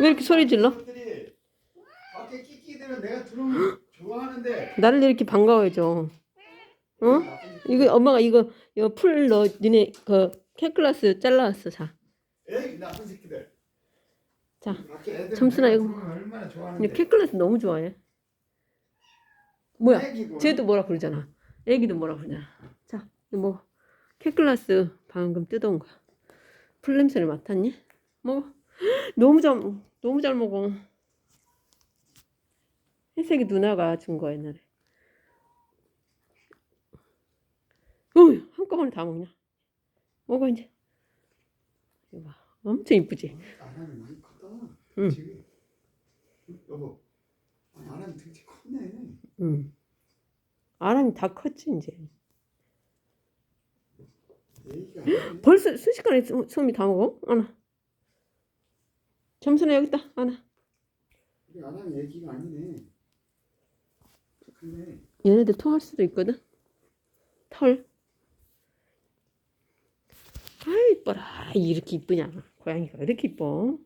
왜 이렇게 소리 질러? 밖에 끼끼들은 내가 들어오면 좋아하는데 나를 이렇게 반가워해줘. 어? 이거 엄마가 이거 이거 풀 너 니네 그 캣클라스 잘라왔어. 자, 에이 나쁜 새끼들. 자, 밖에 애들 점순아, 내가 이거. 얼마나 근데 좋아하는데. 캣클라스 너무 좋아해. 뭐야? 애기고. 쟤도 뭐라 그러잖아. 애기도 뭐라 그러잖아. 자, 이거 뭐 캣클라스 방금 뜯어온 거야. 풀 냄새를 맡았니? 먹어. 너무 잘 너무 잘 먹어. 혜색이 누나가 준 거야 옛날에. 어휴, 한꺼번에 다 먹냐? 먹어 이제. 이거 봐. 엄청 이쁘지? 아나는 많이 컸다. 응. 지금 여보. 아나는 등치 컸네. 응. 아람이 다 컸지 이제. 벌써 순식간에 수- 수미 다 먹어? 하나. 점수는 여기 있다. 하나. 우리 아나는 애기가 아니네. 근데 얘네들 토할 수도 있거든. 털. 아이 이뻐라. 이렇게 이쁘냐. 고양이가 왜 이렇게 이뻐?